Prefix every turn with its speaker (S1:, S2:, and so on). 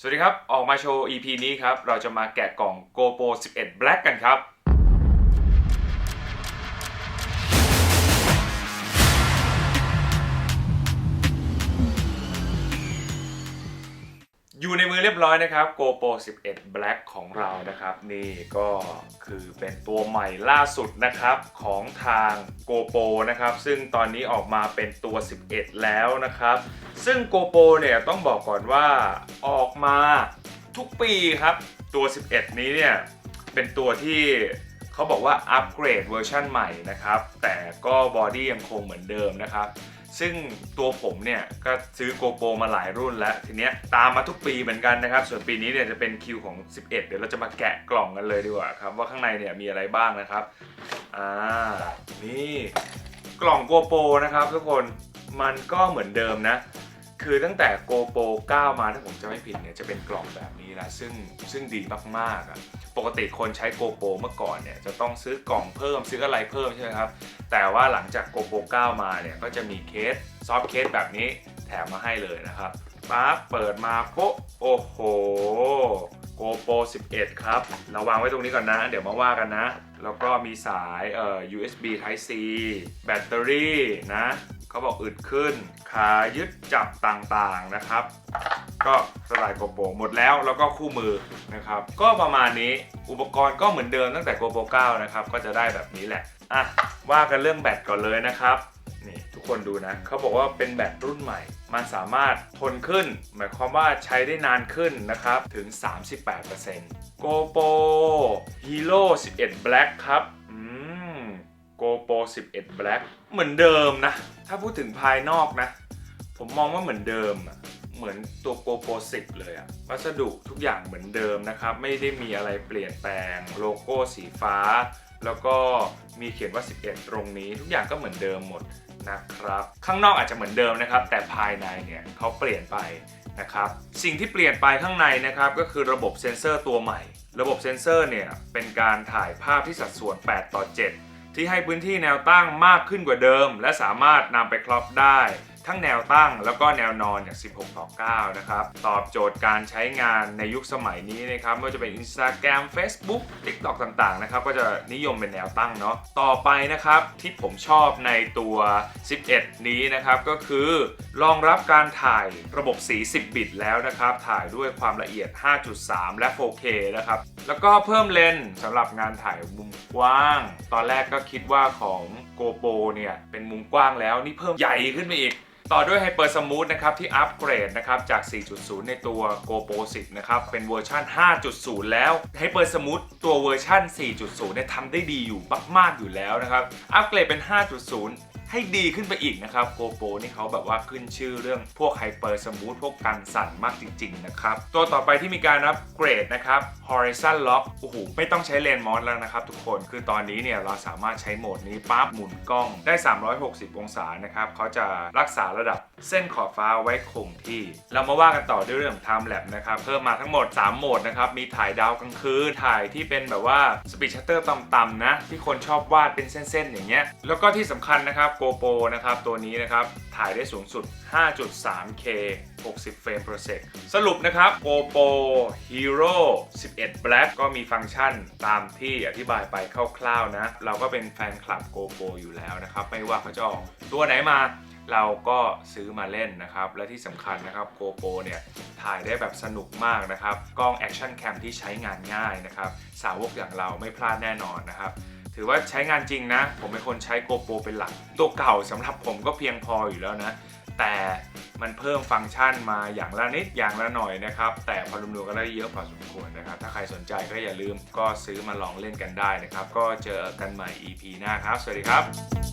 S1: สวัสดีครับ ออกมาโชว์ EP นี้ครับ เราจะมาแกะกล่อง GoPro 11 Black กันครับ เรียบร้อยนะครับ GoPro 11 Black ของเรานะครับ นี่ก็คือเป็นตัวใหม่ล่าสุดนะครับของทาง GoPro นะครับ ซึ่งตอนนี้ออกมาเป็นตัว 11 แล้วนะครับ ซึ่ง GoPro เนี่ยต้องบอกก่อนว่าออกมาทุกปีครับ ตัว 11 นี้เนี่ยเป็นตัวที่เขาบอกว่าอัปเกรดเวอร์ชันใหม่นะครับ แต่ก็บอดี้ยังคงเหมือนเดิมนะครับ ซึ่งตัวผมเนี่ยก็ซื้อโกโปรมาหลายรุ่นแล้วทีเนี้ยตามมาทุกปีเหมือนกันนะครับ ส่วนปีนี้เนี่ยจะเป็นคิวของ 11 เดี๋ยวเราจะมาแกะกล่องกันเลยดีกว่าครับ ว่าข้างในเนี่ยมีอะไรบ้างนะครับอ่านี่กล่องโกโปรนะครับทุกคนมันก็เหมือนเดิมนะ คือตั้งแต่ GoPro 9 มาถ้าผมจะไม่ผิดเนี่ยจะเป็นกล่องแบบนี้นะซึ่งซึ่งดีมากๆอะปกติคนใช้ GoPro เมื่อก่อนเนี่ยจะต้องซื้อกล่องเพิ่มซื้ออะไรเพิ่มใช่ไหมครับ แต่ว่าหลังจาก GoPro 9 มาเนี่ยก็จะมีเคสซอฟต์เคสแบบนี้แถมมาให้เลยนะครับปั๊บเปิดมาโป๊ะโอ้โห GoPro 11 ครับ เราวางไว้ตรงนี้ก่อนนะ เดี๋ยวมาว่ากันนะ แล้วก็มีสายเอ่อ USB Type C แบตเตอรี่นะ เขาบอกอึดขึ้น ขายึดจับต่างๆนะครับ ก็สลายโกโปรหมดแล้วแล้วก็คู่มือนะครับ ก็ประมาณนี้อุปกรณ์ก็เหมือนเดิมตั้งแต่ GoPro 9นะครับ ก็จะได้แบบนี้แหละ อะ ว่ากันเรื่องแบตก่อนเลยนะครับนี่ทุกคนดูนะเขาบอกว่าเป็นแบตรุ่นใหม่ มันสามารถทนขึ้น หมายความว่าใช้ได้นานขึ้นนะครับ ถึง 38% GoPro Hero 11 Black ครับอืม GoPro 11 Black เหมือนเดิมนะ ถ้าพูดถึงภายนอกนะ ผมมองว่าเหมือนเดิมอะเหมือนตัว GoPro 10 เลยอะวัสดุทุกอย่างเหมือนเดิมนะครับ ไม่ได้มีอะไรเปลี่ยนแปลงโลโก้สีฟ้า แล้วก็มีเขียนว่า 11 ตรงนี้ ทุกอย่างก็เหมือนเดิมหมดนะครับ ข้างนอกอาจจะเหมือนเดิมนะครับ แต่ภายในเนี่ยเขาเปลี่ยนไปนะครับสิ่งที่เปลี่ยนไปข้างในนะครับก็คือระบบเซ็นเซอร์ตัวใหม่ ระบบเซ็นเซอร์เนี่ยเป็นการถ่ายภาพที่สัดส่วน 8 ต่อ 7 ที่ให้พื้นที่แนวตั้งมากขึ้นกว่าเดิม และสามารถนำไปครอปได้ ทั้งแนวตั้งแล้วก็แนวนอนอย่าง 16 ต่อ 9 นะครับ ตอบโจทย์การใช้งานในยุคสมัยนี้นะครับไม่ว่าจะเป็น Instagram Facebook TikTok ต่างๆนะครับก็จะนิยมเป็นแนวตั้งเนาะต่อไปนะครับที่ผมชอบในตัว 11 นี้นะครับก็คือรองรับการถ่ายระบบสี 10 บิตแล้วนะครับถ่ายด้วยความละเอียด 5.3 และ 4K นะครับ แล้วก็เพิ่มเลนส์สำหรับงานถ่ายมุมกว้าง ตอนแรกก็คิดว่าของ GoPro เนี่ย เป็นมุมกว้างแล้วนี่เพิ่มใหญ่ขึ้นไปอีก ต่อด้วย Hyper Smooth นะครับ ที่อัปเกรดนะครับ จาก 4.0 ในตัว GoPro 10 นะครับ เป็นเวอร์ชัน5.0 แล้ว Hyper Smooth ตัวเวอร์ชัน4.0 เนี่ยทำได้ดีอยู่มาก ๆ อยู่แล้วนะครับ อัปเกรดเป็น 5.0 ให้ดีขึ้นไปอีกนะครับ GoPro นี่เขาแบบว่าขึ้นชื่อเรื่องพวก Hyper Smooth พวกกันสั่นมากจริง ๆ นะครับ ตัวต่อไปที่มีการอัปเกรดนะครับ Horizon Lock โอ้โหไม่ต้องใช้เลนส์มอสแล้วนะครับทุกคนคือตอนนี้เนี่ยเราสามารถใช้โหมดนี้ปั๊บหมุนกล้องได้ 360 องศานะครับเขาจะรักษาระดับเส้นขอบฟ้าไว้คงที่ เรามาว่ากันต่อด้วยเรื่องของ Time Lapse นะครับเพิ่มมาทั้งหมด 3 โหมดนะครับมีถ่ายดาวกลางคืนถ่ายที่เป็นแบบว่า Speed Shutter ต่ำๆนะที่คนชอบวาดเป็นเส้นๆอย่างเงี้ยแล้วก็ที่สำคัญนะครับ GoPro นะครับตัวนี้นะครับถ่ายได้สูงสุด 5.3K 60 เฟรม per sec สรุปนะครับ GoPro Hero 11 Black ก็มีฟังก์ชันตามที่อธิบายไปคร่าวๆนะ เราก็เป็นแฟนคลับ GoPro อยู่แล้วนะครับ ไม่ว่าเขาจะออกตัวไหนมาเราก็ซื้อมาเล่นนะครับ และที่สำคัญนะครับ GoPro เนี่ย ถ่ายได้แบบสนุกมากนะครับ กล้อง Action Cam ที่ใช้งานง่ายนะครับ สาวกอย่างเราไม่พลาดแน่นอนนะครับ ถือว่าใช้งานจริงนะ ผมเป็นคนใช้ GoPro เป็นหลัก ตัวเก่าสำหรับผมก็เพียงพออยู่แล้วนะ แต่มันเพิ่มฟังก์ชันมาอย่างละนิดอย่างละหน่อยนะครับ แต่พอรวมๆก็ได้เยอะพอสมควรนะครับ ถ้าใครสนใจก็อย่าลืมก็ซื้อมาลองเล่นกันได้นะครับ ก็เจอกันใหม่ EP หน้าครับ สวัสดีครับ